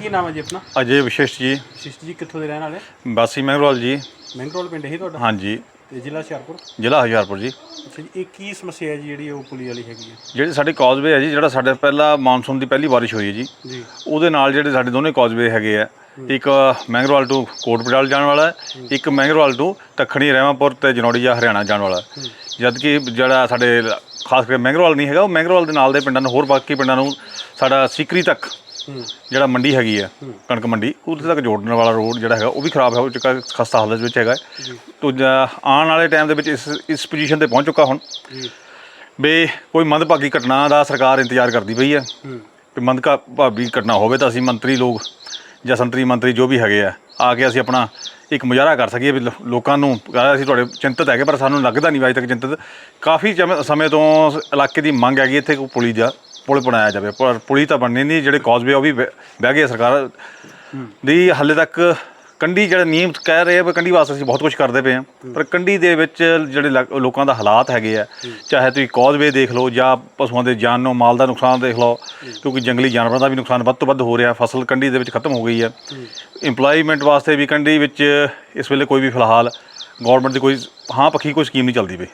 ਕੀ ਨਾਮ ਹੈ ਜੀ ਆਪਣਾ? ਅਜੇ ਵਿਸ਼ੇਸ਼ ਜੀ। ਸ਼ਿਸ਼ਟ ਜੀ ਕਿੱਥੋਂ ਦੇ ਰਹਿਣ ਵਾਲੇ? ਬਾਸੀ ਮਹਿਰਵਾਲ ਜੀ। ਮਹਿੰਗਰੋਲ ਪਿੰਡ ਹੀ ਤੁਹਾਡਾ? ਹਾਂਜੀ। ਤੇ ਜ਼ਿਲ੍ਹਾ ਹੁਸ਼ਿਆਰਪੁਰ? ਜ਼ਿਲ੍ਹਾ ਹੁਸ਼ਿਆਰਪੁਰ ਜੀ। ਅੱਛਾ ਜੀ ਇਹ ਕੀ ਸਮੱਸਿਆ ਹੈ ਜੀ ਜਿਹੜੀ ਉਹ ਪੁਲੀ ਵਾਲੀ ਹੈਗੀ ਹੈ? ਜਿਹੜੀ ਸਾਡੀ ਕਾਜ਼ਵੇ ਹੈ ਜੀ ਜਿਹੜਾ ਸਾਡੇ ਪਹਿਲਾ ਮਾਨਸੂਨ ਦੀ ਪਹਿਲੀ ਬਾਰਿਸ਼ ਹੋਈ ਹੈ ਜੀ ਜੀ। ਉਹਦੇ ਨਾਲ ਜਿਹੜੇ ਸਾਡੇ ਦੋਨੇ ਕਾਜ਼ਵੇ ਹੈਗੇ ਆ ਇੱਕ ਮਹਿੰਗਰਵਾਲ ਟੂ ਕੋਟ ਪਟਿਆਲ ਜਾਣ ਵਾਲਾ ਹੈ ਇੱਕ ਮਹਿੰਗਰਵਾਲ ਟੂ ਤਖਣੀ ਰਹਿਮਾਪੁਰ ਤੇ ਜਨੌੜੀਆ ਹਰਿਆਣਾ ਜਾਣ ਵਾਲਾ। ਜਦ ਕਿ ਜਿਹੜਾ ਸਾਡੇ ਖਾਸ ਕਰਕੇ ਮਹਿੰਗਰਵਾਲ ਨਹੀਂ ਹੈਗਾ ਉਹ ਮਹਿੰਗਰਵਾਲ ਦੇ ਨਾਲ ਦੇ ਪਿੰਡਾਂ ਨੂੰ ਹੋਰ ਬਾਕੀ ਪਿੰਡਾਂ ਨੂੰ ਸਾਡਾ ਸਿਕਰੀ ਤੱਕ ਜਿਹੜਾ ਮੰਡੀ ਹੈਗੀ ਆ ਕਣਕ ਮੰਡੀ ਉਹਦੇ ਤੱਕ ਜੋੜਨ ਵਾਲਾ ਰੋਡ ਜਿਹੜਾ ਹੈਗਾ ਉਹ ਵੀ ਖਰਾਬ ਹੈ ਉਹ ਚੁੱਕਾ ਖਸਤਾ ਹਾਲਤ ਵਿੱਚ ਹੈਗਾ ਤੋ ਆਉਣ ਵਾਲੇ ਟਾਈਮ ਦੇ ਵਿੱਚ ਇਸ ਇਸ ਪੋਜੀਸ਼ਨ ਤੇ ਪਹੁੰਚ ਚੁੱਕਾ ਹੁਣ। ਵੀ ਕੋਈ ਮੰਦਭਾਗੀ ਘਟਨਾ ਦਾ ਸਰਕਾਰ ਇੰਤਜ਼ਾਰ ਕਰਦੀ ਪਈ ਹੈ ਹੂੰ। ਵੀ ਮੰਦਕਾ ਭਾਗੀ ਘਟਨਾ ਹੋਵੇ ਤਾਂ ਅਸੀਂ ਮੰਤਰੀ ਲੋਕ ਜਾਂ ਸੰਤਰੀ ਮੰਤਰੀ ਜੋ ਵੀ ਹੈਗੇ ਆ ਆ ਕੇ ਅਸੀਂ ਆਪਣਾ ਇੱਕ ਮੁਜ਼ਾਹਰਾ ਕਰ ਸਕੀਏ ਵੀ ਲੋਕਾਂ ਨੂੰ ਅਸੀਂ ਤੁਹਾਡੇ ਚਿੰਤਤ ਹੈਗੇ ਪਰ ਸਾਨੂੰ ਲੱਗਦਾ ਨਹੀਂ ਵੀ ਅਜੇ ਤੱਕ ਚਿੰਤਤ। ਕਾਫੀ ਸਮੇਂ ਤੋਂ ਇਲਾਕੇ ਦੀ ਮੰਗ ਹੈਗੀ ਇੱਥੇ ਕੋਈ ਪੁਲੀ ਦਾ ਪੁਲ ਬਣਾਇਆ ਜਾਵੇ, ਪਰ ਪੁਲੀ ਤਾਂ ਬਣਨੀ ਨਹੀਂ, ਜਿਹੜੇ ਕਾਜ਼ਵੇ ਉਹ ਵੀ ਬਹਿ ਬਹਿ ਗਏ ਸਰਕਾਰ। ਦੀ ਹਾਲੇ ਤੱਕ ਕੰਢੀ ਜਿਹੜਾ ਨਿਯਮ ਕਹਿ ਰਹੇ ਆ, ਵੀ ਕੰਢੀ ਵਾਸਤੇ ਅਸੀਂ ਬਹੁਤ ਕੁਝ ਕਰਦੇ ਪਏ ਆ, ਪਰ ਕੰਢੀ ਦੇ ਵਿੱਚ ਜਿਹੜੇ ਲਾ- ਲੋਕਾਂ ਦਾ ਹਾਲਾਤ ਹੈਗੇ ਆ, ਚਾਹੇ ਤੁਸੀਂ ਕਾਜ਼ਵੇ ਦੇਖ ਲਓ, ਜਾਂ ਪਸ਼ੂਆਂ ਦੇ ਜਾਨ ਨੂੰ, ਮਾਲ ਦਾ ਨੁਕਸਾਨ ਦੇਖ ਲਓ, ਕਿਉਂਕਿ ਜੰਗਲੀ ਜਾਨਵਰਾਂ ਦਾ ਵੀ ਨੁਕਸਾਨ ਵੱਧ ਤੋਂ ਵੱਧ ਹੋ ਰਿਹਾ, ਫਸਲ ਕੰਢੀ ਦੇ ਵਿੱਚ ਖਤਮ ਹੋ ਗਈ ਹੈ ਇੰਪਲੋਇਮੈਂਟ ਵਾਸਤੇ ਵੀ ਕੰਢੀ ਵਿੱਚ ਇਸ ਵੇਲੇ ਕੋਈ ਵੀ ਫਿਲਹਾਲ ਗਵਰਨਮੈਂਟ ਦੀ ਕੋਈ ਹਾਂ ਪੱਖੀ ਕੋਈ ਸਕੀਮ ਨਹੀਂ ਚੱਲਦੀ ਪਈ।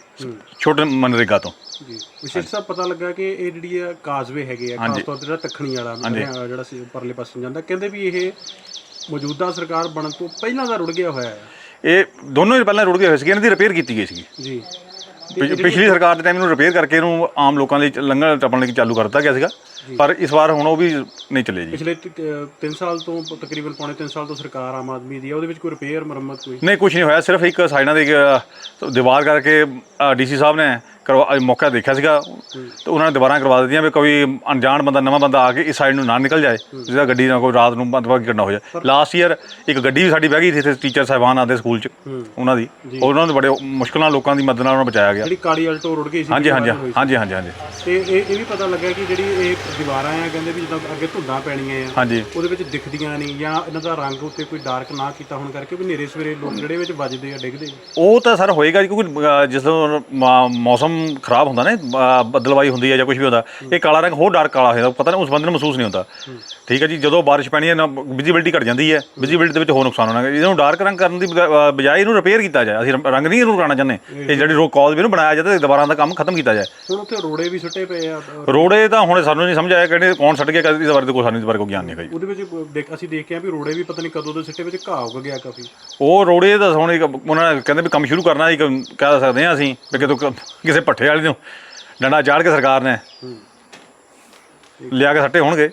ਛੋਟੇ ਮਨਰੇਗਾ ਤੋਂ। ਜੀ। ਵਿਸ਼ੇਸ਼ ਸਾਹਿਬ ਪਤਾ ਲੱਗਾ ਕਿ ਇਹ ਜਿਹੜੀ ਆ ਕਾਜ਼ਵੇ ਹੈਗੇ ਆ ਖਾਸ ਤੌਰ ਤੇ ਜਿਹੜਾ ਤਖਣੀ ਵਾਲਾ ਜਿਹੜਾ ਸੀ ਪਰਲੇ ਪਾਸੇ ਜਾਂਦਾ ਕਹਿੰਦੇ ਵੀ ਇਹ ਮੌਜੂਦਾ ਸਰਕਾਰ ਬਣਨ ਤੋਂ ਪਹਿਲਾਂ ਦਾ ਰੁੜ ਗਿਆ ਹੋਇਆ ਹੈ। ਇਹ ਦੋਨੋਂ ਹੀ ਪਹਿਲਾਂ ਰੁੜ ਗਏ ਹੋਏ ਸੀਗੇ ਇਹਨਾਂ ਦੀ ਰਿਪੇਅਰ ਕੀਤੀ ਗਈ ਸੀਗੀ। ਜੀ। ਪਿਛ- ਪਿਛਲੀ ਸਰਕਾਰ ਦੇ ਟਾਈਮ ਇਹਨੂੰ ਰਿਪੇਅਰ ਕਰਕੇ ਇਹਨੂੰ ਆਮ ਲੋਕਾਂ ਲਈ ਲੰਘਣ ਟੱਪਣ ਲਈ ਚਾਲੂ ਕਰ ਦਿੱਤਾ ਗਿਆ ਸੀਗਾ। ਪਰ ਇਸ ਵਾਰ ਹੁਣ ਉਹ ਵੀ ਨਹੀਂ ਚੱਲੇ ਜੀ। ਪਿਛਲੇ 3 ਸਾਲ ਤੋਂ ਤਕਰੀਬਨ ਪੌਣੇ 3 ਸਾਲ ਤੋਂ ਸਰਕਾਰ ਆਮ ਆਦਮੀ ਦੀ ਹੈ ਉਹਦੇ ਵਿੱਚ ਕੋਈ ਰਿਪੇਅਰ ਮੁਰੰਮਤ ਕੋਈ? ਨਹੀਂ ਕੁਝ ਨਹੀਂ ਹੋਇਆ ਸਿਰਫ ਇੱਕ ਸਾਈਡਾਂ ਦੇ ਦੀਵਾਰ ਕਰਕੇ ਡੀਸੀ ਸਾਹਿਬ ਨੇ ਕਰਵਾ ਮੌਕਾ ਦੇਖਿਆ ਸੀਗਾ। ਤੇ ਉਹਨਾਂ ਨੇ ਦੁਬਾਰਾ ਕਰਵਾ ਦਿੱਤੀਆਂ ਵੀ ਕੋਈ ਅਣਜਾਣ ਬੰਦਾ ਨਵਾਂ ਬੰਦਾ ਆ ਕੇ ਇਸ ਸਾਈਡ ਨੂੰ ਨਾ ਨਿਕਲ ਜਾਏ ਜਿਹਦਾ ਗੱਡੀ ਨਾਲ ਕੋਈ ਰਾਤ ਨੂੰ ਬੰਦਬਾਗੀ ਕਰਨਾ ਹੋ ਜਾਏ। ਲਾਸਟ ਈਅਰ ਇੱਕ ਗੱਡੀ ਵੀ ਸਾਡੀ ਬਹਿ ਗਈ ਸੀ ਇੱਥੇ ਟੀਚਰ ਸਾਹਿਬਾਨ ਆਦੇ ਸਕੂਲ 'ਚ ਉਹਨਾਂ ਦੀ। ਉਹਨਾਂ ਨੂੰ ਬੜੇ ਮੁਸ਼ਕਲ ਨਾਲ ਲੋਕਾਂ ਦੀ ਮਦਦ ਨਾਲ ਉਹਨਾਂ ਬਚਾਇਆ ਗਿਆ। ਜਿਹੜੀ ਕਾਲੀ ਅਲਟੋ ਰੁੜ ਗਈ ਸੀ ਹਾਂਜੀ ਹਾਂਜੀ। ਹਾਂਜੀ ਹਾਂਜੀ ਹਾਂਜੀ। ਤੇ ਇਹ ਇਹ ਵੀ ਪਤਾ ਲੱਗਾ ਕਿ ਜਿਹੜੀ ਇਹ ਦੀਵਾਰਾਂ ਆ ਕਹਿੰਦੇ ਵੀ ਜਦੋਂ ਅੱਗੇ ਧੁੰਦਾਂ ਪੈਣੀਆਂ ਆ ਹਾਂਜੀ। ਉਹਦੇ ਵਿੱਚ ਦਿਖਦੀਆਂ ਨਹੀਂ ਜਾਂ ਇਹਨਾਂ ਦਾ ਰੰਗ ਉੱਤੇ ਕੋਈ ਡਾਰਕ ਨਾ ਕੀਤਾ ਹੋਣ ਕਰਕੇ ਵੀ ਨੇਰੇ ਸਵੇਰੇ ਲੋਕ ਜਿਹੜੇ ਵਿੱਚ ਵੱਜਦੇ ਆ ਡਿੱਗਦੇ ਆ। ਉਹ ਤਾਂ ਸਰ ਹੋਏਗਾ ਜੀ, ਕਿਉਂਕਿ ਅ, ਮਾ- ਮੌਸਮ ਖਰਾਬ ਹੁੰਦਾ ਨਾ ਅ, ਬੱਦਲਵਾਈ ਹੁੰਦੀ ਹੈ ਜਾਂ ਕੁਝ ਵੀ ਹੁੰਦਾ ਇਹ ਕਾਲਾ ਰੰਗ ਹੋਰ ਡਾਰਕ ਕਾਲਾ ਹੋ ਜਾਂਦਾ ਪਤਾ ਨਹੀਂ ਉਸ ਬੰਦੇ ਨੂੰ ਮਹਿਸੂਸ ਨਹੀਂ ਹੁੰਦਾ। ਠੀਕ ਹੈ ਜੀ ਜਦੋਂ ਬਾਰਿਸ਼ ਪੈਣੀ ਹੈ ਨਾ ਵਿਜ਼ਿਬਿਲਟੀ ਘਟ ਜਾਂਦੀ ਹੈ ਵਿਜ਼ਿਬਿਲਟੀ ਦੇ ਵਿੱਚ ਹੋਰ ਨੁਕਸਾਨ ਹੋਣਾ। ਇਹਨੂੰ ਡਾਰਕ ਰੰਗ ਕਰਨ ਦੀ ਬਜਾ- ਅ, ਬਜਾਏ ਇਹਨੂੰ ਰਿਪੇਅਰ ਕੀਤਾ ਜਾਏ। ਅਸੀਂ ਰੰਗ ਨਹੀਂ ਇਹਨੂੰ ਕਰਾਉਣਾ ਚਾਹੁੰਦੇ। ਇਹ ਜਿਹੜੀ ਰੋ ਕਾਜ਼ ਵੀ ਇਹਨੂੰ ਬਣਾਇਆ ਜਾਏ ਤੇ ਦੁਬਾਰਾ ਦਾ ਕੰਮ ਖਤਮ ਕੀਤਾ ਜਾਏ। ਹੁਣ ਉੱਥੇ ਰੋੜੇ ਵੀ ਸੁੱਟੇ ਪਏ ਆ। ਅ, ਰੋੜੇ ਤਾਂ ਹੁਣ ਸਾਨੂੰ ਨਹੀਂ ਸਮਝ ਆਇਆ ਕਿਹੜੇ ਕੌਣ ਛੱਡ ਗਿਆ ਕਦੇ ਇਸ ਬਾਰੇ ਤਾਂ ਕੋਈ ਸਾਨੂੰ ਇਸ ਬਾਰੇ ਕੋਈ ਗਿਆਨ ਨਹੀਂ ਹੈਗਾ ਜੀ। ਉਹਦੇ ਵਿੱਚ ਦੇਖ ਅਸੀਂ ਦੇਖਿਆ ਵੀ ਰੋੜੇ ਵੀ ਪਤਾ ਨਹੀਂ ਕਦੋਂ ਦੇ ਸਿੱਟੇ ਵਿੱਚ ਘਾਹ ਉੱਗ ਗਿਆ ਕਾਫੀ। ਉਹ ਰੋੜੇ ਦਾ ਹੁਣ ਇੱਕ ਉਹਨਾਂ ਨੇ ਕਹਿੰਦੇ ਵੀ ਕੰਮ ਸ਼ੁਰੂ ਕਰਨਾ ਇੱਕ ਕਹਿ ਸਕਦੇ ਹਾਂ ਅਸੀਂ ਵੀ ਕਿਤੋਂ ਕ- ਕਿਸੇ ਪੱਠੇ ਵਾਲੇ ਨੂੰ ਡੰਡਾ ਚਾੜ ਕੇ ਸਰਕਾਰ ਨੇ ਲਿਆ ਕੇ ਸੱਟੇ ਹੋਣਗੇ।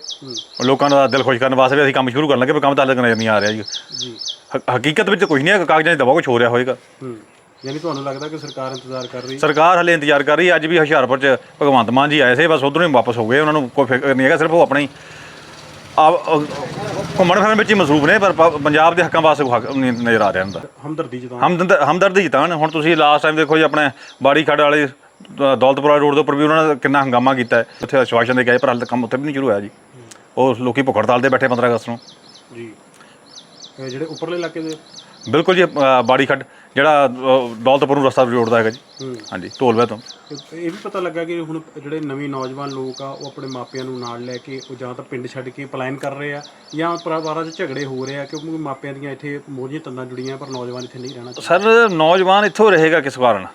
ਲੋਕਾਂ ਦਾ ਦਿਲ ਖੁਸ਼ ਕਰਨ ਵਾਸਤੇ ਵੀ ਅਸੀਂ ਕੰਮ ਸ਼ੁਰੂ ਕਰਨ ਲੱਗੇ ਪਰ ਕੰਮ ਤਾਂ ਹਾਲੇ ਤੱਕ ਨਜ਼ਰ ਨਹੀਂ ਆ ਰਿਹਾ ਜੀ। ਜੀ। ਹ- ਹਕੀਕਤ ਵਿੱਚ ਕੁਝ ਨਹੀਂ ਹੈ ਕਾਗਜ਼ਾਂ 'ਚ ਦਬਾ ਕੁਝ ਹੋ ਰਿਹਾ ਹੋਏਗਾ। ਹੂੰ। ਯਾਨੀ ਤੁਹਾਨੂੰ ਲੱਗਦਾ ਕਿ ਸਰਕਾਰ ਇੰਤਜ਼ਾਰ ਕਰ ਰਹੀ ਸਰਕਾਰ ਹਲੇ ਇੰਤਜ਼ਾਰ ਕਰ ਰਹੀ ਹੈ। ਅੱਜ ਵੀ ਹੁਸ਼ਿਆਰਪੁਰ 'ਚ ਭਗਵੰਤ ਮਾਨ ਜੀ ਆਏ ਸੀ ਬਸ ਉਧਰੋਂ ਹੀ ਵਾਪਸ ਹੋ ਗਏ। ਉਹਨਾਂ ਨੂੰ ਕੋਈ ਫਿਕਰ ਨਹੀਂ ਹੈਗਾ ਸਿਰਫ ਉਹ ਆਪਣਾ ਘੁੰਮਣ ਫਿਰਨ ਵਿੱਚ ਹੀ ਮਸਰੂਫ ਨੇ ਪਰ ਪ- ਪੰਜਾਬ ਦੇ ਹੱਕਾਂ ਵਾਸਤੇ ਕੋਈ ਹੱਕ ਨਹੀਂ ਨਜ਼ਰ ਆ ਰਿਹਾ ਹੁੰਦਾ। ਹਮਦਰਦੀ ਜਤਾਉਣ। ਹਮਦਰਦ ਹਮਦਰਦੀ ਜਿਤਾਣ ਹੁਣ ਤੁਸੀਂ ਲਾਸਟ ਟਾਈਮ ਦੇਖੋ ਜੀ ਆਪਣੇ ਬਾੜੀ ਖੜ ਵਾਲੇ ਦ- ਦੌਲਤਪੁਰਾ ਰੋਡ ਦੇ ਉੱਪਰ ਵੀ ਉਹਨਾਂ ਨੇ ਕਿੰਨਾ ਹੰਗਾਮਾ ਕੀਤਾ ਹੈ। ਉੱਥੇ ਆਸ਼ਵਾਸਨ ਦੇ ਗਏ ਪਰ ਹਾਲੇ ਤੱਕ ਕੰਮ ਉੱਥੇ ਵੀ ਨਹੀਂ ਸ਼ੁਰੂ ਹੋਇਆ ਜੀ। ਉਹ ਲੋਕੀ ਭੁੱਖ ਹੜਤਾਲ ਤੇ ਬੈਠੇ 15 ਅਗਸਤ ਨੂੰ। ਜੀ। ਇਹ ਜਿਹੜੇ ਉੱਪਰਲੇ ਇਲਾਕੇ ਦੇ? ਬਿਲਕੁਲ ਜੀ ਅ, ਬਾੜੀ ਖੱਡ ਜਿਹੜਾ ਦੌਲਤਪੁਰ ਨੂੰ ਰਸਤਾ ਜੋੜਦਾ ਹੈਗਾ ਜੀ। ਹਾਂਜੀ ਢੋਲਵੇ ਤੋਂ। ਤੇ ਇਹ ਵੀ ਪਤਾ ਲੱਗਾ ਕਿ ਹੁਣ ਜਿਹੜੇ ਨਵੇਂ ਨੌਜਵਾਨ ਲੋਕ ਆ ਉਹ ਆਪਣੇ ਮਾਪਿਆਂ ਨੂੰ ਨਾਲ ਲੈ ਕੇ ਉਹ ਜਾਂ ਤਾਂ ਪਿੰਡ ਛੱਡ ਕੇ ਪਲਾਇਨ ਕਰ ਰਹੇ ਆ ਜਾਂ ਪਰਿਵਾਰਾਂ 'ਚ ਝਗੜੇ ਹੋ ਰਹੇ ਆ ਕਿਉਂਕਿ ਮਾਪਿਆਂ ਦੀਆਂ ਇੱਥੇ ਮੋਹਰੀਆਂ ਤੰਦਾਂ ਜੁੜੀਆਂ ਪਰ ਨੌਜਵਾਨ ਇੱਥੇ ਨਹੀਂ ਰਹਿਣਾ ਚਾਹੁੰਦੇ। ਸਰ ਨੌਜਵਾਨ ਇੱਥੋਂ ਰਹੇਗਾ ਕਿਸ ਕਾਰਨ?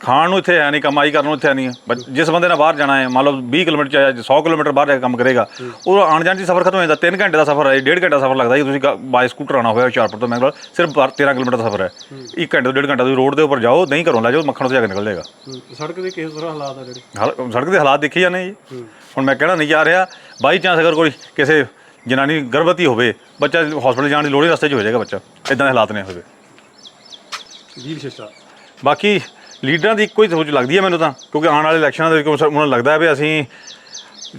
ਖਾਣ ਨੂੰ ਇੱਥੇ ਹੈ ਨਹੀਂ ਕਮਾਈ ਕਰਨ ਨੂੰ ਇੱਥੇ ਹੈ ਨਹੀਂ। ਬਟ ਜਿਸ ਬੰਦੇ ਨੇ ਬਾਹਰ ਜਾਣਾ ਹੈ ਮੰਨ ਲਓ 20 ਕਿਲੋਮੀਟਰ ਜਾਂ 100 ਕਿਲੋਮੀਟਰ ਬਾਹਰ ਜਾ ਕੇ ਕੰਮ ਕਰੇਗਾ ਉਹ ਆਣ ਜਾਣ ਦੀ ਸਫ਼ਰ ਖਤਮ ਹੋ ਜਾਂਦਾ 3 ਘੰਟੇ ਦਾ ਸਫ਼ਰ ਹੈ 1.5 ਘੰਟੇ ਦਾ ਸਫ਼ਰ ਲੱਗਦਾ ਜੀ ਤੁਸੀਂ ਬਾਈ ਸਕੂਟਰ ਆਣਾ ਹੋਇਆ ਹੁਸ਼ਿਆਰਪੁਰ ਤੋਂ ਮੈਂਗਲੋਰ ਸਿਰਫ 13 ਕਿਲੋਮੀਟਰ ਦਾ ਸਫ਼ਰ ਹੈ। 1 ਘੰਟੇ ਤੋਂ 1.5 ਘੰਟਾ ਤੁਸੀਂ ਰੋਡ ਦੇ ਉੱਪਰ ਜਾਓ ਨਹੀਂ ਘਰੋਂ ਲੈ ਜਾਓ ਮੱਖਣ ਤੋਂ ਜਾ ਕੇ ਨਿਕਲ ਜਾਏਗਾ। ਹੂੰ, ਸੜਕ ਦੇ ਕਿਸ ਤਰ੍ਹਾਂ ਹਾਲਾਤ ਆ ਜਿਹੜੇ? ਹਾਲ- ਸੜਕ ਦੇ ਹਾਲਾਤ ਦੇਖੀ ਜਾਂਦੇ ਜੀ। ਹੁਣ ਮੈਂ ਕਹਿਣਾ ਨਹੀਂ ਜਾ ਰਿਹਾ ਬਾਈ ਚਾਂਸ ਅਗਰ ਕੋਈ ਕਿਸੇ ਜਨਾਨੀ ਗਰਭਵਤੀ ਹੋਵੇ ਬੱਚਾ ਹਸਪੀਟਲ ਜਾਣ ਦੀ ਲੋੜ ਹੀ ਰਸਤੇ 'ਚ ਹੋ ਜਾਏਗਾ ਬੱਚਾ ਇਦਾਂ ਦੇ ਹਾਲਾਤ ਨੇ ਹੋਵੇ ਜੀ ਵਿਸ਼ੇਸ਼ਤਾ। ਬਾਕੀ ਲੀਡਰਾਂ ਦੀ ਇੱਕੋ ਹੀ ਸੋਚ ਲੱਗਦੀ ਹੈ ਮੈਨੂੰ ਤਾਂ ਕਿਉਂਕਿ ਆਉਣ ਵਾਲੇ ਇਲੈਕਸ਼ਨਾਂ ਦੇ ਵਿੱਚ ਉਹਨਾਂ ਨੂੰ ਲੱਗਦਾ ਹੈ ਵੀ ਅਸੀਂ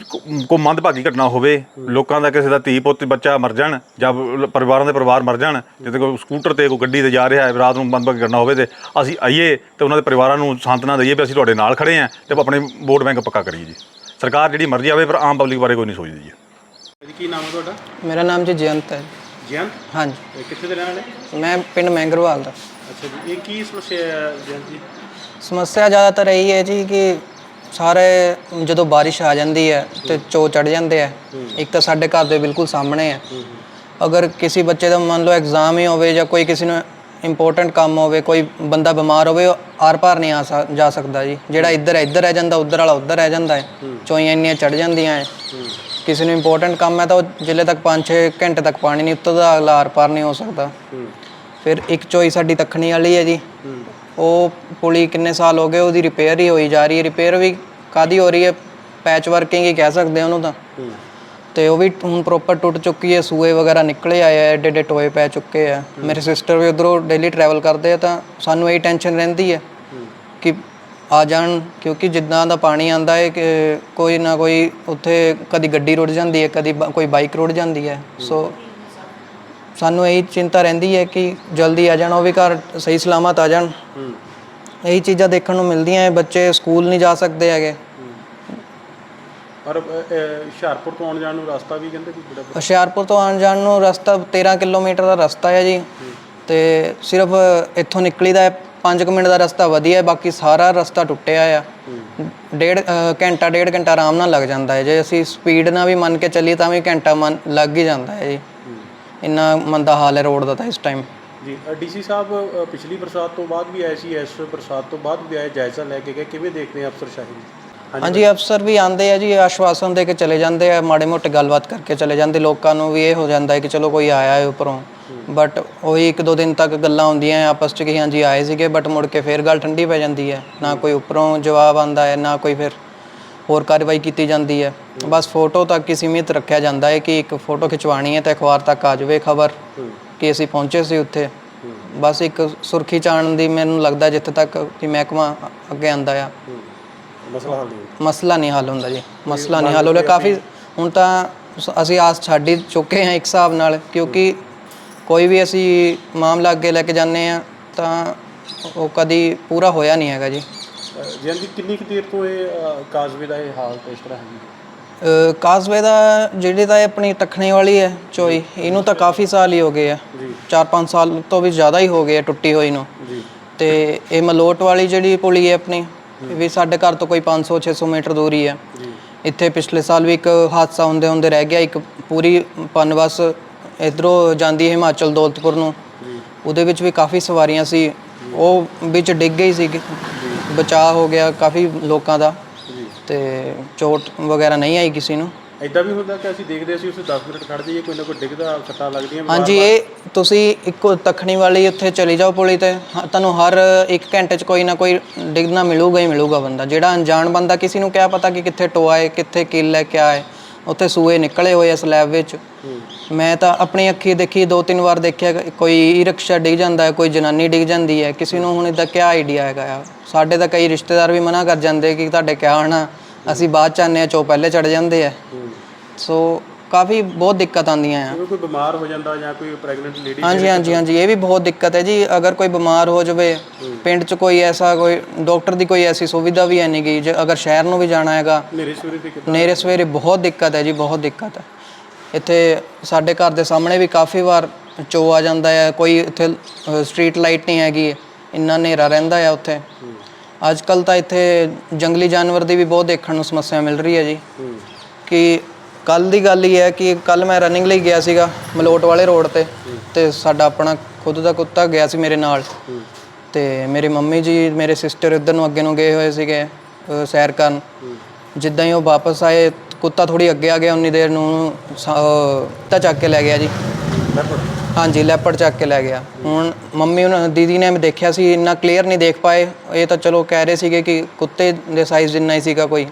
ਕੋ- ਕੋ ਮੰਦਭਾਗੀ ਘਟਨਾ ਹੋਵੇ ਲੋਕਾਂ ਦਾ ਕਿਸੇ ਦਾ ਧੀ ਪੁੱਤ ਬੱਚਾ ਮਰ ਜਾਣ ਜਾਂ ਪਰਿਵਾਰਾਂ ਦੇ ਪਰਿਵਾਰ ਮਰ ਜਾਣ ਜਿੱਥੇ ਕੋਈ ਸਕੂਟਰ ਤੇ ਕੋਈ ਗੱਡੀ ਤੇ ਜਾ ਰਿਹਾ ਹੈ ਰਾਤ ਨੂੰ ਮੰਦਭਾਗੀ ਘਟਨਾ ਹੋਵੇ ਤੇ ਅਸੀਂ ਆਈਏ ਤੇ ਉਹਨਾਂ ਦੇ ਪਰਿਵਾਰਾਂ ਨੂੰ ਸਾਂਤਨਾ ਦਈਏ ਵੀ ਅਸੀਂ ਤੁਹਾਡੇ ਨਾਲ ਖੜੇ ਹਾਂ ਤੇ ਆਪਣੇ ਵੋਟ ਬੈਂਕ ਪੱਕਾ ਕਰੀਏ ਜੀ। ਸਰਕਾਰ ਜਿਹੜੀ ਮਰਜ਼ੀ ਆਵੇ ਪਰ ਆਮ ਪਬਲਿਕ ਬਾਰੇ ਕੋਈ ਨਹੀਂ ਸੋਚਦੀ ਜੀ। ਜੀ ਕੀ ਨਾਮ ਹੈ ਤੁਹਾਡਾ? ਮੇਰਾ ਨਾਮ ਜੀ ਜਯੰਤ ਹੈ। ਜਯੰਤ? ਹਾਂਜੀ। ਕਿੱਥੇ ਦੇ ਰਹਿਣ ਵਾਲੇ? ਮੈਂ ਪਿੰਡ ਮੈਂਗਰਵਾਲ ਦਾ। ਅੱਛਾ ਜੀ ਇਹ ਕੀ ਸਮੱਸਿਆ ਹੈ ਜਯੰਤ ਜੀ? ਸਮੱਸਿਆ ਜ਼ਿਆਦਾਤਰ ਇਹੀ ਹੈ ਜੀ ਕਿ ਸਾਰੇ ਜਦੋਂ ਬਾਰਿਸ਼ ਆ ਜਾਂਦੀ ਹੈ ਤੇ ਚੋ ਚੜ ਜਾਂਦੇ ਆ ਇੱਕ ਤਾਂ ਸਾਡੇ ਘਰ ਦੇ ਬਿਲਕੁਲ ਸਾਹਮਣੇ ਹੈ ਅਗਰ ਕਿਸੇ ਬੱਚੇ ਦਾ ਮੰਨ ਲਓ ਐਗਜ਼ਾਮ ਹੀ ਹੋਵੇ ਜਾਂ ਕੋਈ ਕਿਸੇ ਨੂੰ ਇੰਪੋਰਟੈਂਟ ਕੰਮ ਹੋਵੇ ਕੋਈ ਬੰਦਾ ਬਿਮਾਰ ਹੋਵੇ ਉਹ ਆਰ ਪਾਰ ਨਹੀਂ ਆ ਜਾ ਸਕਦਾ ਜੀ। ਜਿਹੜਾ ਇੱਧਰ ਹੈ ਇੱਧਰ ਰਹਿ ਜਾਂਦਾ ਉੱਧਰ ਵਾਲਾ ਉੱਧਰ ਰਹਿ ਜਾਂਦਾ ਹੈ। ਚੋਈਆਂ ਇੰਨੀਆਂ ਚੜ ਜਾਂਦੀਆਂ ਹੈ। ਕਿਸੇ ਨੂੰ ਇੰਪੋਰਟੈਂਟ ਕੰਮ ਹੈ ਤਾਂ ਉਹ ਜਿੱਲੇ ਤੱਕ 5-6 ਘੰਟੇ ਤੱਕ ਪਾਣੀ ਨਹੀਂ ਉੱਤਰਦਾ ਅਗਲਾ ਆਰ ਪਾਰ ਨਹੀਂ ਹੋ ਸਕਦਾ। ਫਿਰ ਇੱਕ ਚੋਈ ਸਾਡੀ ਤਖਣੀ ਵਾਲੀ ਹੈ ਜੀ। ਉਹ ਪੁਲੀ ਕਿੰਨੇ ਸਾਲ ਹੋ ਗਏ ਉਹਦੀ ਰਿਪੇਅਰ ਹੀ ਹੋਈ ਜਾ ਰਹੀ ਹੈ। ਰਿਪੇਅਰ ਵੀ ਕਾਦੀ ਹੋ ਰਹੀ ਹੈ? ਪੈਚ ਵਰਕਿੰਗ ਹੀ ਕਹਿ ਸਕਦੇ ਹਾਂ ਉਹਨੂੰ ਤਾਂ। ਤੇ ਉਹ ਵੀ ਹੁਣ ਪ੍ਰੋਪਰ ਟੁੱਟ ਚੁੱਕੀ ਹੈ ਸੂਏ ਵਗੈਰਾ ਨਿਕਲੇ ਆਏ ਆ ਏਡੇ ਏਡੇ ਟੋਏ ਪੈ ਚੁੱਕੇ ਆ। ਮੇਰੇ ਸਿਸਟਰ ਵੀ ਉਧਰੋਂ ਡੇਲੀ ਟਰੈਵਲ ਕਰਦੇ ਆ ਤਾਂ ਸਾਨੂੰ ਇਹ ਟੈਨਸ਼ਨ ਰਹਿੰਦੀ ਹੈ ਕਿ ਆ ਜਾਣ ਕਿਉਂਕਿ ਜਿੱਦਾਂ ਦਾ ਪਾਣੀ ਆਂਦਾ ਹੈ ਕਿ ਕੋਈ ਨਾ ਕੋਈ ਉੱਥੇ ਕਦੀ ਗੱਡੀ ਰੁੜ ਜਾਂਦੀ ਹੈ ਕਦੀ ਕੋਈ ਬਾਈਕ ਰੁੜ ਜਾਂਦੀ ਹੈ। ਸੋ ਸਾਨੂੰ ਇਹੀ ਚਿੰਤਾ ਰਹਿੰਦੀ ਹੈ ਕਿ ਜਲਦੀ ਆ ਜਾਣ ਉਹ ਵੀ ਘਰ ਸਹੀ ਸਲਾਮਤ ਆ ਜਾਣ। ਇਹੀ ਚੀਜ਼ਾਂ ਦੇਖਣ ਨੂੰ ਮਿਲਦੀਆਂ ਹੈ ਬੱਚੇ ਸਕੂਲ ਨਹੀਂ ਜਾ ਸਕਦੇ ਹੈਗੇ। ਔਰ ਅ, ਅ, ਹੁਸ਼ਿਆਰਪੁਰ ਤੋਂ ਆਉਣ ਜਾਣ ਨੂੰ ਰਸਤਾ ਵੀ ਕਹਿੰਦੇ ਕੋਈ ਬੜਾ ਹੁਸ਼ਿਆਰਪੁਰ ਤੋਂ ਆਉਣ ਜਾਣ ਨੂੰ ਰਸਤਾ 13 ਕਿਲੋਮੀਟਰ ਦਾ ਰਸਤਾ ਹੈ ਜੀ। ਤੇ ਸਿਰਫ ਇੱਥੋਂ ਨਿਕਲੀਦਾ ਹੈ 5 ਮਿੰਟ ਦਾ ਰਸਤਾ ਵਧੀਆ ਹੈ ਬਾਕੀ ਸਾਰਾ ਰਸਤਾ ਟੁੱਟਿਆ ਆ। ਡੇਢ ਅ, ਘੰਟਾ ਡੇਢ ਘੰਟਾ ਆਰਾਮ ਨਾਲ ਲੱਗ ਜਾਂਦਾ ਹੈ। ਜੇ ਅਸੀਂ ਸਪੀਡ ਨਾਲ ਵੀ ਮੰਨ ਕੇ ਚੱਲੀਏ ਤਾਂ ਵੀ ਘੰਟਾ ਮੰਨ ਲੱਗ ਹੀ ਜਾਂਦਾ ਹੈ ਜੀ। ਇੰਨਾ ਮੰਦਾ ਹਾਲ ਹੈ ਰੋਡ ਦਾ ਤਾਂ ਇਸ ਟਾਈਮ ਜੀ ਡੀਸੀ ਸਾਹਿਬ ਅ, ਪਿਛਲੀ ਬਰਸਾਤ ਤੋਂ ਬਾਅਦ ਵੀ ਆਏ ਸੀ ਇਸ ਬਰਸਾਤ ਤੋਂ ਬਾਅਦ ਵੀ ਆਏ ਜਾਇਜ਼ਾ ਲੈ ਕੇ ਗਏ। ਕਿਵੇਂ ਦੇਖਦੇ ਆ ਅਫਸਰ ਸ਼ਾਹੀ ਹਾਂਜੀ ਹਾਂਜੀ ਅਫਸਰ ਵੀ ਆਂਦੇ ਆ ਜੀ ਆਸ਼ਵਾਸਨ ਦੇ ਕੇ ਚਲੇ ਜਾਂਦੇ ਆ ਮਾੜੇ ਮੋਟੇ ਗੱਲਬਾਤ ਕਰਕੇ ਚਲੇ ਜਾਂਦੇ। ਲੋਕਾਂ ਨੂੰ ਵੀ ਇਹ ਹੋ ਜਾਂਦਾ ਹੈ ਕਿ ਚਲੋ ਕੋਈ ਆਇਆ ਹੈ ਉੱਪਰੋਂ। ਬਟ ਉਹੀ ਇੱਕ ਦੋ ਦਿਨ ਤੱਕ ਗੱਲਾਂ ਹੁੰਦੀਆਂ ਆ ਆਪਸ ਚ ਕਿ ਹਾਂਜੀ ਆਏ ਸੀਗੇ ਬਟ ਮੁੜ ਕੇ ਫੇਰ ਗੱਲ ਠੰਡੀ ਪੈ ਜਾਂਦੀ ਹੈ। ਨਾ ਕੋਈ ਉੱਪਰੋਂ ਜਵਾਬ ਆਂਦਾ ਹੈ ਨਾ ਕੋਈ ਫਿਰ ਹੋਰ ਕਾਰਵਾਈ ਕੀਤੀ ਜਾਂਦੀ ਹੈ। ਬਸ ਫੋਟੋ ਤੱਕ ਹੀ ਸੀਮਿਤ ਰੱਖਿਆ ਜਾਂਦਾ ਹੈ ਕਿ ਇੱਕ ਫੋਟੋ ਖਿਚਵਾਣੀ ਹੈ ਤੇ ਅਖਬਾਰ ਤੱਕ ਆ ਜਾਵੇ ਖਬਰ ਕਿ ਅਸੀਂ ਪਹੁੰਚੇ ਸੀ ਉੱਥੇ। ਬਸ ਇੱਕ ਸੁਰਖੀ ਚਾਣ ਦੀ ਮੈਨੂੰ ਲੱਗਦਾ ਜਿੱਥੇ ਤੱਕ ਕਿ ਮਹਿਕਮਾ ਅੱਗੇ ਆਂਦਾ ਆ। ਮਸਲਾ ਹੱਲ ਨਹੀਂ ਮਸਲਾ ਨਹੀਂ ਹੱਲ ਹੁੰਦਾ ਜੀ। ਮਸਲਾ ਨਹੀਂ ਹੱਲ ਹੋ ਰਿਹਾ। ਕਾਫੀ ਹੁਣ ਤਾਂ ਅਸੀਂ ਆਸ ਛੱਡ ਹੀ ਚੁੱਕੇ ਹਾਂ ਇੱਕ ਹਿਸਾਬ ਨਾਲ ਕਿਉਂਕਿ ਕੋਈ ਵੀ ਅਸੀਂ ਮਾਮਲਾ ਅੱਗੇ ਲੈ ਕੇ ਜਾਂਦੇ ਆ ਤਾਂ ਉਹ ਕਦੀ ਪੂਰਾ ਹੋਇਆ ਨਹੀਂ ਹੈਗਾ ਜੀ। ਜਯੰਤ ਜੀ ਕਿੰਨੀ ਕੁ ਦੇਰ ਤੋਂ ਇਹ ਅ, ਕਾਜ਼ਵੇ ਦਾ ਇਹ ਹਾਲਤ ਇਸ ਤਰ੍ਹਾਂ ਹੈ? ਅ, ਕਾਸਵੇ ਦਾ ਜਿਹੜੀ ਇਹ ਆਪਣੀ ਟੱਖਣੇ ਵਾਲੀ ਹੈ ਚੋਈ ਇਹਨੂੰ ਤਾਂ ਕਾਫੀ ਸਾਲ ਹੀ ਹੋ ਗਏ ਆ। ਜੀ। 4-5 ਸਾਲ ਤੋਂ ਵੀ ਜ਼ਿਆਦਾ ਹੀ ਹੋ ਗਏ ਆ ਟੁੱਟੀ ਹੋਈ ਨੂੰ। ਜੀ। ਤੇ ਇਹ ਮਲੋਟ ਵਾਲੀ ਜਿਹੜੀ ਪੁਲੀ ਹੈ ਆਪਣੀ ਇਹ ਵੀ ਸਾਡੇ ਘਰ ਤੋਂ ਕੋਈ 500-600 ਮੀਟਰ ਦੂਰ ਹੀ। ਹੈ ਇੱਥੇ ਪਿਛਲੇ ਸਾਲ ਵੀ ਇੱਕ ਹਾਦਸਾ ਹੁੰਦੇ ਹੁੰਦੇ ਰਹਿ ਗਿਆ ਇੱਕ ਪੂਰੀ ਪਨਬਸ ਇਧਰੋਂ ਜਾਂਦੀ ਹੈ ਹਿਮਾਚਲ ਦੌਲਤਪੁਰ ਨੂੰ। ਉਹਦੇ ਵਿੱਚ ਵੀ ਕਾਫੀ ਸਵਾਰੀਆਂ ਸੀ। ਉਹ ਵਿੱਚ ਡਿੱਗ ਗਈ ਸੀ। ਬਚਾਅ ਹੋ ਗਿਆ ਕਾਫੀ ਲੋਕਾਂ ਦਾ ਤੇ ਚੋਟ ਵਗੈਰਾ ਨਹੀਂ ਆਈ ਕਿਸੇ ਨੂੰ। ਐਦਾਂ ਵੀ ਹੁੰਦਾ ਕਿ ਅਸੀਂ ਦੇਖਦੇ ਸੀ ਉਸੇ 10 ਮਿੰਟ ਖੜ ਜਾਈਏ ਕੋਈ ਨਾ ਕੋਈ ਡਿੱਗਦਾ ਸੱਟਾਂ ਲੱਗਦੀਆਂ ਹਾਂਜੀ ਇਹ ਤੁਸੀਂ ਇੱਕੋ ਤਖਣੀ ਵਾਲੀ ਉੱਥੇ ਚਲੀ ਜਾਓ ਪੁਲੀ ਤੇ। ਹ- ਤੁਹਾਨੂੰ ਹਰ 1 ਘੰਟੇ 'ਚ ਕੋਈ ਨਾ ਕੋਈ ਡਿੱਗਣਾ ਮਿਲੂਗਾ ਹੀ ਮਿਲੂਗਾ ਬੰਦਾ। ਜਿਹੜਾ ਅਣਜਾਣ ਬੰਦਾ ਕਿਸੇ ਨੂੰ ਕਿਆ ਪਤਾ ਕਿ ਕਿੱਥੇ ਟੋਆ ਹੈ ਕਿੱਥੇ ਕਿੱਲ ਹੈ ਕਿਆ ਹੈ। ਉੱਥੇ ਸੂਏ ਨਿਕਲੇ ਹੋਏ ਆ ਸਲੈਬ ਵਿੱਚ। ਮੈਂ ਤਾਂ ਆਪਣੀ ਅੱਖੀ ਦੇਖੀ ਦੋ ਤਿੰਨ ਵਾਰ ਦੇਖਿਆ ਕਿ ਕੋਈ ਈ ਰਿਕਸ਼ਾ ਡਿੱਗ ਜਾਂਦਾ ਹੈ ਕੋਈ ਜਨਾਨੀ ਡਿੱਗ ਜਾਂਦੀ ਹੈ। ਕਿਸੇ ਨੂੰ ਹੁਣ ਇਹਦਾ ਕਿਆ ਆਈਡੀਆ ਹੈਗਾ ਆ? ਸਾਡੇ ਤਾਂ ਕਈ ਰਿਸ਼ਤੇਦਾਰ ਵੀ ਮਨਾ ਕਰ ਜਾਂਦੇ ਕਿ ਤੁਹਾਡੇ ਕਿਆ ਆਣਾ ਅਸੀਂ ਬਾਅਦ ਚ ਆਨੇ ਆ ਚੋ ਪਹਿਲੇ ਚੜ ਜਾਂਦੇ ਆ। ਸੋ ਕਾਫੀ ਬਹੁਤ ਦਿੱਕਤ ਆਉਂਦੀਆਂ ਆ। ਜਿਵੇਂ ਕੋਈ ਬਿਮਾਰ ਹੋ ਜਾਂਦਾ ਜਾਂ ਕੋਈ ਪ੍ਰੈਗਨੈਂਟ ਲੇਡੀ ਹਾਂਜੀ ਹਾਂਜੀ ਹਾਂਜੀ ਇਹ ਵੀ ਬਹੁਤ ਦਿੱਕਤ ਹੈ ਜੀ। ਅਗਰ ਕੋਈ ਬਿਮਾਰ ਹੋ ਜਾਵੇ ਪਿੰਡ 'ਚ ਕੋਈ ਐਸਾ ਕੋਈ ਡਾਕਟਰ ਦੀ ਕੋਈ ਐਸੀ ਸੁਵਿਧਾ ਵੀ ਹੈ ਨਹੀਂ ਗੀ। ਜੇ ਅਗਰ ਸ਼ਹਿਰ ਨੂੰ ਵੀ ਜਾਣਾ ਹੈਗਾ ਸਵੇਰੇ ਕਿੱਦਾਂ? ਨੇਰੇ ਸਵੇਰੇ ਬਹੁਤ ਦਿੱਕਤ ਹੈ ਜੀ ਬਹੁਤ ਦਿੱਕਤ ਹੈ। ਇੱਥੇ ਸਾਡੇ ਘਰ ਦੇ ਸਾਹਮਣੇ ਵੀ ਕਾਫੀ ਵਾਰ ਚੋ ਆ ਜਾਂਦਾ ਹੈ, ਕੋਈ ਇੱਥੇ ਸਟਰੀਟ ਲਾਈਟ ਨਹੀਂ ਹੈਗੀ, ਇੰਨਾ ਹਨੇਰਾ ਰਹਿੰਦਾ ਆ ਉੱਥੇ। ਅੱਜ ਕੱਲ ਤਾਂ ਇੱਥੇ ਜੰਗਲੀ ਜਾਨਵਰ ਦੀ ਵੀ ਬਹੁਤ ਦੇਖਣ ਨੂੰ ਸਮੱਸਿਆ ਮਿਲ ਰਹੀ ਹੈ ਜੀ। ਕਿ ਕੱਲ ਦੀ ਗੱਲ ਹੀ ਹੈ ਕਿ ਕੱਲ ਮੈਂ ਰਨਿੰਗ ਲਈ ਗਿਆ ਸੀਗਾ, ਮਲੋਟ ਵਾਲੇ ਰੋਡ ਤੇ ਤੇ ਸਾਡਾ ਆਪਣਾ ਖੁਦ ਦਾ ਕੁੱਤਾ ਗਿਆ ਸੀ ਮੇਰੇ ਨਾਲ। ਤੇ ਮੇਰੇ ਮੰਮੀ ਜੀ, ਮੇਰੇ ਸਿਸਟਰ ਇੱਧਰ ਨੂੰ ਅੱਗੇ ਨੂੰ ਗਏ ਹੋਏ ਸੀਗੇ ਸੈਰ ਕਰਨ। ਜਿੱਦਾਂ ਹੀ ਉਹ ਵਾਪਸ ਆਏ ਕੁੱਤਾ ਥੋੜੀ ਅੱਗੇ ਆ ਗਿਆ ਉਨੀ ਦੇਰ ਨੂੰ ਸ- ਕੁੱਤਾ ਚੱਕ ਕੇ ਲੈ ਗਿਆ ਜੀ। ਹਾਂਜੀ ਲੈਪੜ ਚੱਕ ਕੇ ਲੈ ਗਿਆ। ਹੁਣ ਮੰਮੀ ਉਹਨਾਂ ਦੀਦੀ ਨੇ ਮੈਂ ਦੇਖਿਆ ਸੀ ਇੰਨਾ ਕਲੀਅਰ ਨਹੀਂ ਦੇਖ ਪਾਏ। ਇਹ ਤਾਂ ਚਲੋ ਕਹਿ ਰਹੇ ਸੀਗੇ ਕਿ ਕੁੱਤੇ ਦੇ ਸਾਈਜ਼ ਜਿੰਨਾ ਹੀ ਸੀਗਾ ਕੋਈ।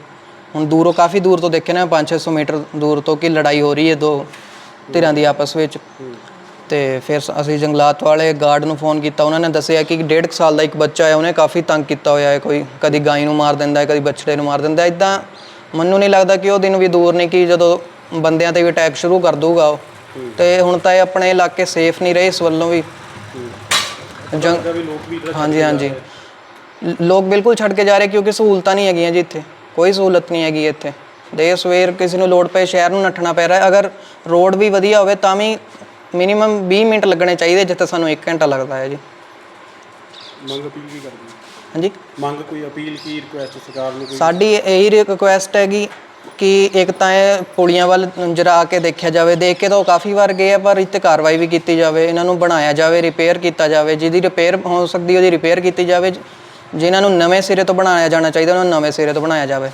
ਹੁਣ ਦੂਰੋਂ ਕਾਫੀ ਦੂਰ ਤੋਂ ਦੇਖਿਆ ਨਾ 5-600 ਮੀਟਰ ਦੂਰ ਤੋਂ ਕਿ ਲੜਾਈ ਹੋ ਰਹੀ ਹੈ ਦੋ ਧਿਰਾਂ ਦੀ ਆਪਸ ਵਿੱਚ। ਤੇ ਫਿਰ ਸ- ਅਸੀਂ ਜੰਗਲਾਤ ਵਾਲੇ ਗਾਰਡ ਨੂੰ ਫੋਨ ਕੀਤਾ ਉਹਨਾਂ ਨੇ ਦੱਸਿਆ ਕਿ ਡੇਢ ਕੁ ਸਾਲ ਦਾ ਇੱਕ ਬੱਚਾ ਹੈ ਉਹਨੇ ਕਾਫੀ ਤੰਗ ਕੀਤਾ ਹੋਇਆ ਹੈ ਕੋਈ। ਕਦੀ ਗਾਈ ਨੂੰ ਮਾਰ ਦਿੰਦਾ ਹੈ ਕਦੀ ਬੱਛੜੇ ਨੂੰ ਮਾਰ ਦਿੰਦਾ ਹੈ। ਇਦਾਂ ਮੈਨੂੰ ਨਹੀਂ ਲੱਗਦਾ ਕਿ ਉਹ ਦਿਨ ਵੀ ਦੂਰ ਨਹੀਂ ਕਿ ਜਦੋਂ ਬੰਦਿਆਂ ਤੇ ਵੀ ਅਟੈਕ ਸ਼ੁਰੂ ਕਰ ਦੂਗਾ ਉਹ। ਤੇ ਹੁਣ ਤਾਂ ਇਹ ਆਪਣੇ ਇਲਾਕੇ ਸੇਫ ਨਹੀਂ ਰਹੇ ਇਸ ਵੱਲੋਂ ਵੀ। ਜੰਗ ਹਾਂਜੀ ਹਾਂਜੀ। ਲੋਕ ਬਿਲਕੁਲ ਛੱਡ ਕੇ ਜਾ ਰਹੇ ਕਿਉਂਕਿ ਸਹੂਲਤਾਂ ਨਹੀਂ ਹੈਗੀਆਂ ਜੀ ਇੱਥੇ। ਕੋਈ ਸਹੂਲਤ ਨਹੀਂ ਹੈਗੀ ਇੱਥੇ। ਦੇ ਸਵੇਰ ਕਿਸੇ ਨੂੰ ਲੋੜ ਪਏ ਸ਼ਹਿਰ ਨੂੰ ਨੱਠਣਾ ਪੈ ਰਿਹਾ। ਅਗਰ ਰੋਡ ਵੀ ਵਧੀਆ ਹੋਵੇ ਤਾਂ ਵੀ ਮਿਨੀਮਮ 20 ਮਿੰਟ ਲੱਗਣੇ ਚਾਹੀਦੇ ਜਿੱਥੇ ਸਾਨੂੰ 1 ਘੰਟਾ ਲੱਗਦਾ ਹੈ ਜੀ। ਮੰਗ ਅਪੀਲ ਕੀ ਕਰਦੇ ਹੋ? ਹਾਂਜੀ? ਮੰਗ ਕੋਈ ਅਪੀਲ ਕੀ ਰਿਕੁਐਸਟ ਸਰਕਾਰ ਨੂੰ ਕੋਈ? ਸਾਡੀ ਇਹੀ ਰਿਕੁਐਸਟ ਹੈਗੀ ਕਿ ਇੱਕ ਤਾਂ ਇਹ ਪੁਲੀਆਂ ਵੱਲ ਜਰਾ ਕੇ ਦੇਖਿਆ ਜਾਵੇ ਦੇਖ ਕੇ ਤਾਂ ਉਹ ਕਾਫੀ ਵਾਰ ਗਏ ਆ ਪਰ ਇੱਥੇ ਕਾਰਵਾਈ ਵੀ ਕੀਤੀ ਜਾਵੇ ਇਹਨਾਂ ਨੂੰ ਬਣਾਇਆ ਜਾਵੇ ਰਿਪੇਅਰ ਕੀਤਾ ਜਾਵੇ ਜਿਹਦੀ ਰਿਪੇਅਰ ਹੋ ਸਕਦੀ ਉਹਦੀ ਰਿਪੇਅਰ ਕੀਤੀ ਜਾਵੇ ਜਿਨ੍ਹਾਂ ਨੂੰ ਨਵੇਂ ਸਿਰੇ ਤੋਂ ਬਣਾਇਆ ਜਾਣਾ ਚਾਹੀਦਾ ਉਹਨਾਂ ਨੂੰ ਨਵੇਂ ਸਿਰੇ ਤੋਂ ਬਣਾਇਆ ਜਾਵੇ।